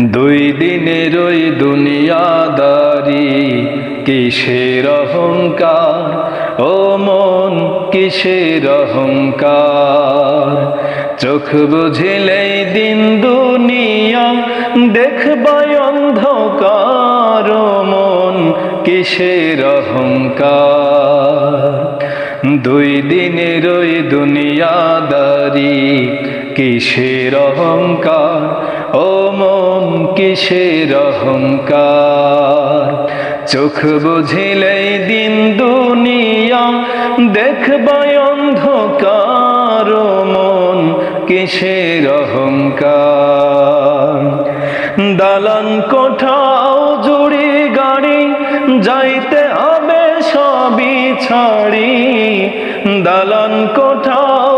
দুই দিনের ওই দুনিয়াদারি, কিসের অহংকার? ও মন, কিসের অহংকার? চোখ বুঝিলেই দিন দুনিয়া দেখবাই অন্ধকার। ও মন, কিসের অহংকার? দুই দিনের ওই দুনিয়াদারি কিসের অহংকার? ও মন, কিসের অহংকার? চোখ বুঝিলেই দিন দুনিয়া দেখবাই অন্ধকার। মন, কিসের অহংকার? দালান কোঠাও, জুড়ি গাড়ি, যাইতে হবে সবই ছাড়ি। দালান কোঠা